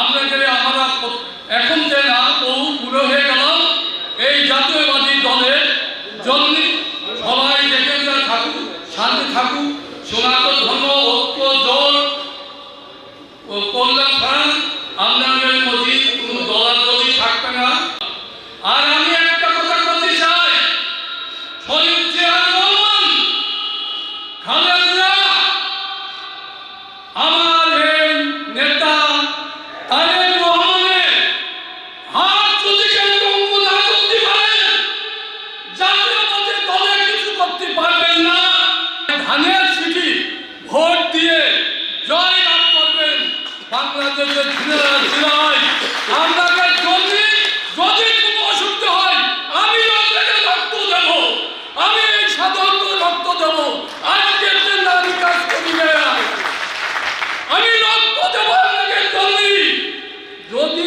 আমরা গেলে আমরা এখন যে না বহু বুড়ো হয়ে গেলাম এই জাতীয়বাদী দলের জন্য সবাই দেখে থাকুক শান্তি থাকুক সনাতন ধর্ম, ঐক্য দল কল্যাণ খান আপনাদের মধ্যে কোনো দলাদলি থাকবে না। আর আমি একটা কথা বলতে চাই, শহীদ জিয়া রহমান আমার তারেক রহমানের হাত যদি কেউ ভঙ্গ না করতে পারেন জাতীয়তাবাদী দলে কিছু করতে পারবেন না ধানের সিটি ভোট দিয়ে জয় লাভ করবেন বাংলাদেশের ছেলেরা ছেলেরাই আপনাদের যদি যদি কোনো অসুবিধা হয় আমি আপনাকে রক্ত দেব আমি এই সাধারণ রক্ত দেব আজকের দিন আমি কাজ করি না আমি রক্ত দেব আপনাকে জলদি যদি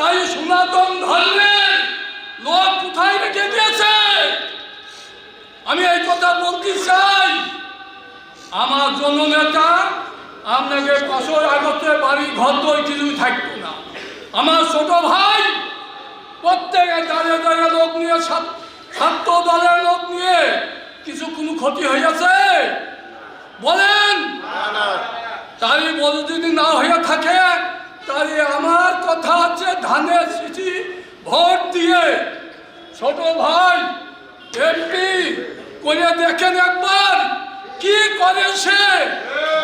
তাই সনাতন ধর্মের লোক কোথায় রেখে দিয়েছে? আমি এই কথা বলতে চাই। আমার জননেতা আপনাকে বছর আগতে বাড়ি ঘর দই কিছুই থাকতো না। আমার ছোট ভাই প্রত্যেকে দাঁড়িয়ে দাঁড়িয়ে লোক নিয়ে ছাত- ছাত্র দলের লোক নিয়ে কিছু কোনো ক্ষতি হয়েছে? বলেন। তাই বলে যদি না হয়ে থাকে তাই আমার কথা হচ্ছে ধানের সিটি ভোট দিয়ে। ছোট ভাই এমপি করে দেখেন একবার, কি করে সে?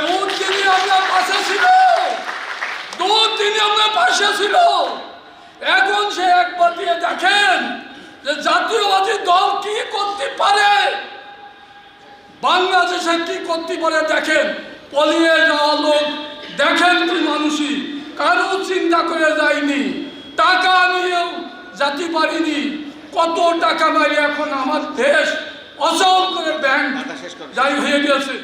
দু দিনই আমরা পাশে ছিল। দু দিনই আমরা পাশে ছিল। এখন সে একবার দিয়ে দেখেন যে জাতীয়বাদী দল কি করতে পারে। বাংলাদেশে কি করতে পারে দেখেন। পলিয়ে যাওয়া লোক দেখেন কি মানুষই। কারও চিন্তা করে যায়নি টাকা নিয়েও যাতে পারিনি। কত টাকা মারি এখন আমার দেশ অচল করে ব্যাংক যাই হয়ে গেছে।